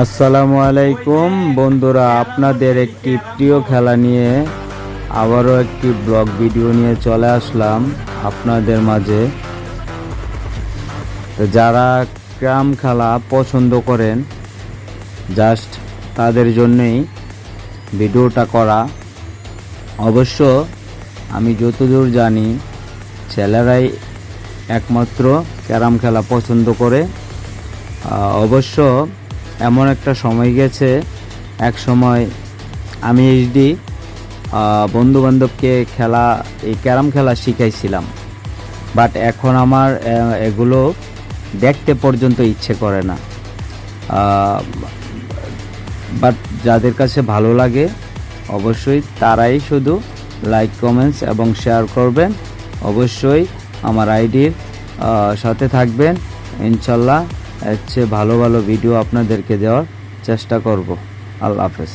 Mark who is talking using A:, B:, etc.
A: আসসালামু আলাইকুম। বন্ধুরা, আপনাদের একটি প্রিয় খেলা নিয়ে আবারও একটি ব্লগ ভিডিও নিয়ে চলে আসলাম আপনাদের মাঝে। যারা ক্রাম খেলা পছন্দ করেন, জাস্ট তাদের জন্যই ভিডিওটা করা। অবশ্য আমি যতদূর জানি, ছেলেরাই একমাত্র ক্যারাম খেলা পছন্দ করে। অবশ্য এমন একটা সময় গেছে, এক সময় আমি এইচডি বন্ধু বান্ধবকে খেলা, এই ক্যারাম খেলা শিখাইছিলাম। বাট এখন আমার এগুলো দেখতে পর্যন্ত ইচ্ছে করে না। বাট যাদের কাছে ভালো লাগে, অবশ্যই তারাই শুধু লাইক কমেন্টস এবং শেয়ার করবেন। অবশ্যই আমার আইডির সাথে থাকবেন। ইনশাল্লাহ এর চেয়ে ভালো ভালো ভিডিও আপনাদেরকে দেওয়ার চেষ্টা করব। আল্লাহ হাফেজ।